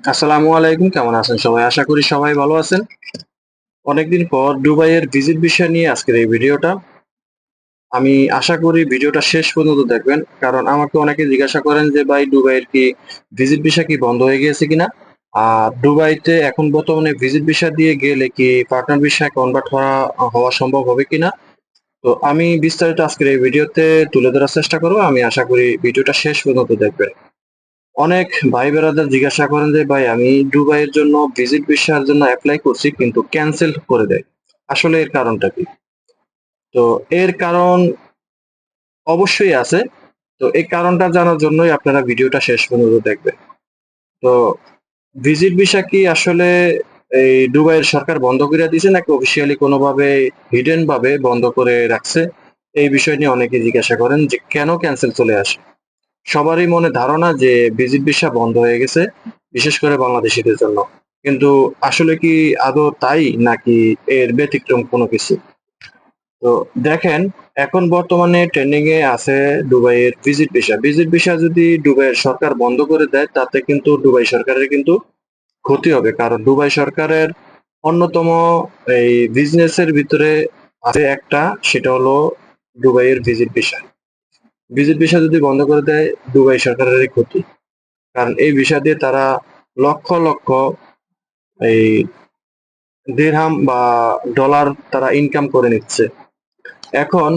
আসসালামু আলাইকুম, কেমন আছেন সবাই? আশা করি সবাই ভালো আছেন। অনেকদিন পর দুবাইয়ের ভিজিট বিষয় নিয়ে আজকের এই ভিডিওটা। আমি আশা করি ভিডিওটা শেষ পর্যন্ত দেখবেন, কারণ আমাকে অনেকে জিজ্ঞাসা করেন যে, ভাই, দুবাইয়ের কি ভিজিট ভিসা কি বন্ধ হয়ে গিয়েছে কিনা? আর দুবাইতে এখন বর্তমানে ভিজিট ভিসা দিয়ে গেলে কি পার্টনার ভিসায় কনভার্ট হওয়া হওয়া সম্ভব হবে কিনা? তো আমি বিস্তারিত আজকের এই ভিডিওতে তুলে ধরার চেষ্টা করব। আমি আশা করি ভিডিওটা শেষ পর্যন্ত দেখবেন। অনেক ভাই বেড়াদের জিজ্ঞাসা করেন যে, ভাই, আমি দুবাইয়ের জন্য ভিজিট ভিসার জন্য অ্যাপ্লাই করছি, কিন্তু ক্যান্সেল করে দেয়। আসলে এর কারণটা কি? তো এর কারণ অবশ্যই আছে। তো এই কারণটা জানার জন্যই আপনারা ভিডিওটা শেষ পর্যন্ত দেখবেন। তো ভিজিট ভিসা কি আসলে এই দুবাইয়ের সরকার বন্ধ করে দিয়েছে নাকি অফিসিয়ালি কোনোভাবে হিডেন ভাবে বন্ধ করে রাখছে? এই বিষয় নিয়ে অনেকে জিজ্ঞাসা করেন যে, কেন ক্যান্সেল চলে আসে? সবারই মনে ধারণা যে ভিজিট ভিসা বন্ধ হয়ে গেছে, বিশেষ করে বাংলাদেশিদের জন্য। কিন্তু আসলে কি আদৌ তাই নাকি এর ব্যতিক্রম কোনো কিছু? তো দেখেন, এখন বর্তমানে ট্রেন্ডিং এ আছে দুবাইয়ের ভিজিট ভিসা। ভিজিট ভিসা যদি দুবাইয়ের সরকার বন্ধ করে দেয়, তাতে কিন্তু দুবাই সরকারের কিন্তু ক্ষতি হবে। কারণ দুবাই সরকারের অন্যতম এই বিজনেসের ভিতরে আছে একটা, সেটা হলো দুবাইয়ের ভিজিট ভিসা। ভিসা যদি বন্ধ করে দেয় দুবাই সরকারেরই ক্ষতি। কারণ এই ভিসা দিয়ে তারা লক্ষ লক্ষ এই দেড়হাম বা ডলার তারা ইনকাম করে নিচ্ছে। এখন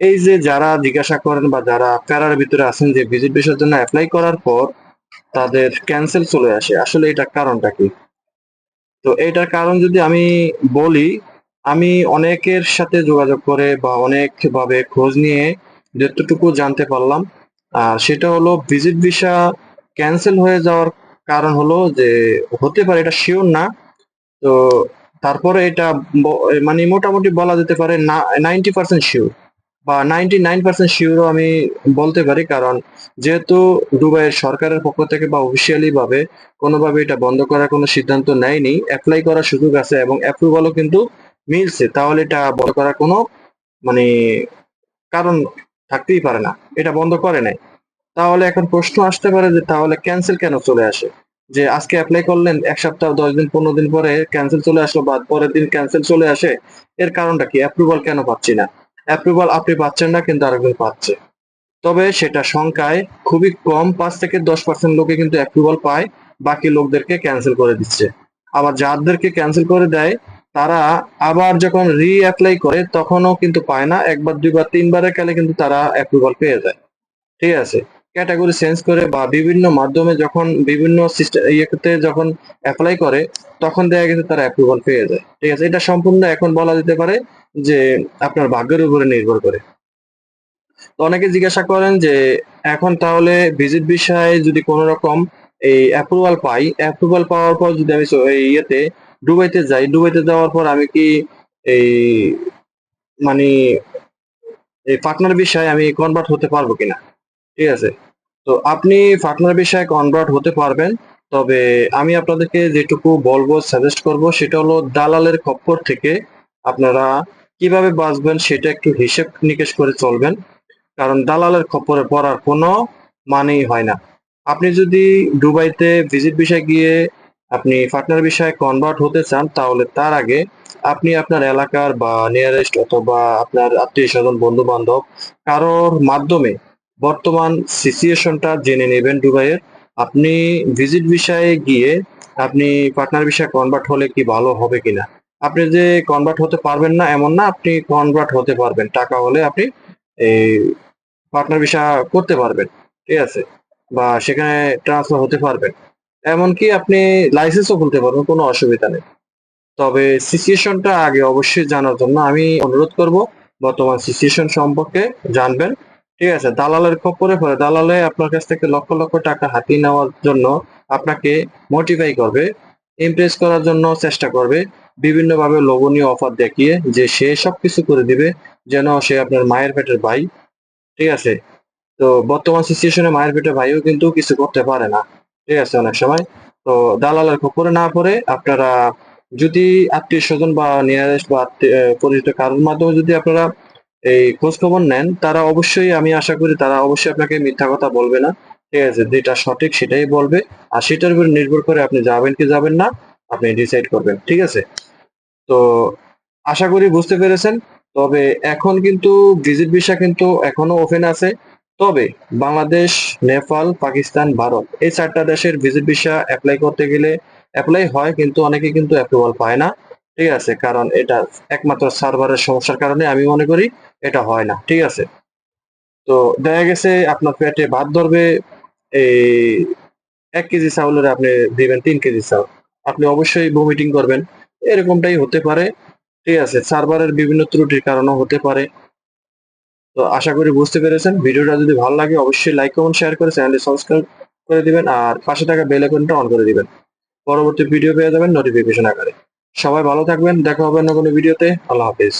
এই যে যারা জিজ্ঞাসা করেন বা যারা কারার ভিতরে আছেন যে ভিজিট ভিসার জন্য অ্যাপ্লাই করার পর তাদের ক্যান্সেল চলে আসে, আসলে এটার কারণটা কি? তো এটার কারণ যদি আমি বলি, আমি অনেকের সাথে যোগাযোগ করে বা অনেকভাবে খোঁজ নিয়ে যতটুকু জানতে পারলাম আর সেটা হলো ভিজিট ভিসা ক্যান্সেল হয়ে যাওয়ার কারণ হলো যে হতে পারে এটা শিওর না। তো তারপরে এটা মানে মোটামুটি বলা যেতে পারে নাইনটি পার্সেন্ট শিওর বা নাইনটি নাইন পার্সেন্ট শিওরও আমি বলতে পারি। কারণ যেহেতু দুবাইয়ের সরকারের পক্ষ থেকে বা অফিসিয়ালি ভাবে কোনোভাবে এটা বন্ধ করার কোনো সিদ্ধান্ত নেয়নি অ্যাপ্লাই করার সুযোগ আছে এবং অ্যাপ্রুভালও কিন্তু মিলছে। তাহলে এটা বন্ধ করার কোনো মানে কারণ থাকতেই পারে না। এটা বন্ধ করে নাই। তাহলে এখন প্রশ্ন আসতে পারে যে তাহলে ক্যান্সেল কেন চলে আসে? যে আজকে অ্যাপ্লাই করলেন, এক সপ্তাহ, দশ দিন, পনেরো দিন পরে ক্যান্সেল চলে আসলো বা পরের দিন ক্যান্সেল চলে আসে, এর কারণটা কি? অ্যাপ্রুভাল কেন পাচ্ছি না? অ্যাপ্রুভাল আপনি পাচ্ছেন না, কিন্তু আরেকজন পাচ্ছে। তবে সেটা সংখ্যায় খুবই কম, পাঁচ থেকে দশ পার্সেন্ট লোকে কিন্তু অ্যাপ্রুভাল পায়, বাকি লোকদেরকে ক্যান্সেল করে দিচ্ছে। আবার যাদেরকে ক্যান্সেল করে দেয় তারা আবার যখন রি অ্যাপ্লাই করে, তখনও কিন্তু পায় না। একবার, দুইবার, তিনবারের কালে কিন্তু তারা অ্যাপ্রুভাল পেয়ে যায়। ঠিক আছে? ক্যাটাগরি চেঞ্জ করে বা বিভিন্ন মাধ্যমে যখন বিভিন্ন সিস্টেম ইয়েতে যখন অ্যাপ্লাই করে, তখন দেখা গেছে তারা অ্যাপ্রুভাল পেয়ে যায়। ঠিক আছে? এটা সম্পূর্ণ এখন বলা যেতে পারে যে আপনার ভাগ্যের উপরে নির্ভর করে। তো অনেকে জিজ্ঞাসা করেন যে, এখন তাহলে ভিজিট বিষয়ে যদি কোনো রকম এই অ্যাপ্রুভাল পাই অ্যাপ্রুভাল পাওয়ার পর যদি আমি ইয়েতে দুবাইতে যাই। দুবাইতে যাওয়ার পর আমি কি এই মানে এই পার্টনার বিষয়ে আমি কনভার্ট হতে পারব কিনা? ঠিক আছে? তো আপনি পার্টনার বিষয়ে কনভার্ট হতে পারবেন। তবে আমি আপনাদেরকে যেটুকু বলব সাজেস্ট করব, সেটা হলো দালালের খপ্পর থেকে আপনারা কীভাবে বাঁচবেন সেটা একটু হিসেব নিকেশ করে চলবেন। কারণ দালালের খপ্পরে পড়ার কোনো মানেই হয় না। আপনি যদি দুবাইতে ভিজিট বিষয়ে গিয়ে আপনি পার্টনার বিষয়ে কনভার্ট হতে চান, তাহলে তার আগে আপনি আপনার এলাকার বা নিয়ারেস্ট অথবা আপনার আত্মীয় স্বজন বন্ধু বান্ধব কারোর মাধ্যমে বর্তমান সিচুয়েশনটা জেনে নেবেন দুবাইয়ের আপনি ভিজিট বিষয়ে গিয়ে আপনি পার্টনার বিষয়ে কনভার্ট হলে কি ভালো হবে কিনা? আপনি যে কনভার্ট হতে পারবেন না, এমন না, আপনি কনভার্ট হতে পারবেন। টাকা হলে আপনি এই পার্টনার ভিসা করতে পারবেন, ঠিক আছে? বা সেখানে ট্রান্সফার হতে পারবেন। এমনকি আপনি লাইসেন্সও খুলতে পারবেন, কোনো অসুবিধা নেই। তবে সিচুয়েশনটা আগে অবশ্যই জানার জন্য আমি অনুরোধ করব, বর্তমান সিচুয়েশন সম্পর্কে জানবেন। ঠিক আছে, দালালের খপ্পরে পরে দালালে আপনার কাছ থেকে লক্ষ লক্ষ টাকা হাতিয়ে নেওয়ার জন্য আপনাকে মোটিফাই করবে ইমপ্রেস করার জন্য চেষ্টা করবে, বিভিন্নভাবে লোভনীয় অফার দেখিয়ে যে সে সবকিছু করে দিবে, যেন সে আপনার মায়ের পেটের ভাই। ঠিক আছে, তো বর্তমান সিচুয়েশনে মায়ের পেটের ভাইও কিন্তু কিছু করতে পারে না। ঠিক আছে, অনেক সময়। তো দালালের খপ্পরে না পড়ে আপনারা যদি আত্মীয় স্বজন বা নিয়ারেস্ট বা পরিচিত কারোর মাধ্যমে যদি আপনারা এই খোঁজ খবর নেন, তারা অবশ্যই, আমি আশা করি তারা অবশ্যই আপনাকে মিথ্যা কথা বলবে না। ঠিক আছে, যেটা সঠিক সেটাই বলবে। আর সেটার উপর নির্ভর করে আপনি যাবেন কি যাবেন না, আপনি ডিসাইড করবেন। ঠিক আছে? তো আশা করি বুঝতে পেরেছেন। তবে এখন কিন্তু ভিজিট ভিসা কিন্তু এখনও ওপেন আছে। তবে বাংলাদেশ, নেপাল, পাকিস্তান, ভারত এই চারটা দেশের ভিজিট ভিসা অ্যাপ্লাই করতে গেলে অ্যাপ্লাই হয় কিন্তু অনেকে কিন্তু অ্যাপ্রুভাল পায় না। ঠিক আছে, কারণ এটা একমাত্র সার্ভারের সমস্যার কারণে আমি মনে করি এটা হয় না। ঠিক আছে? তো দেখা গেছে আপনার পেটে ভাত ধরবে, এই এক কেজি চাউলের আপনি দিবেন তিন কেজি চাউল। আপনি অবশ্যই ভমিটিং করবেন। এরকমটাই হতে পারে। ঠিক আছে সার্ভারের বিভিন্ন ত্রুটির কারণেও হতে পারে। তো আশা করি বুঝতে পেরেছেন। ভিডিওটা যদি ভালো লাগে, অবশ্যই লাইক কমেন্ট শেয়ার করে চ্যানেলটি সাবস্ক্রাইব করে দিবেন আর পাশে থাকা বেল আইকনটা অন করে দিবেন। পরবর্তী ভিডিও পেয়ে যাবেন নোটিফিকেশন আকারে। সবাই ভালো থাকবেন, দেখা হবে অন্য কোনো ভিডিওতে আল্লাহ হাফিজ।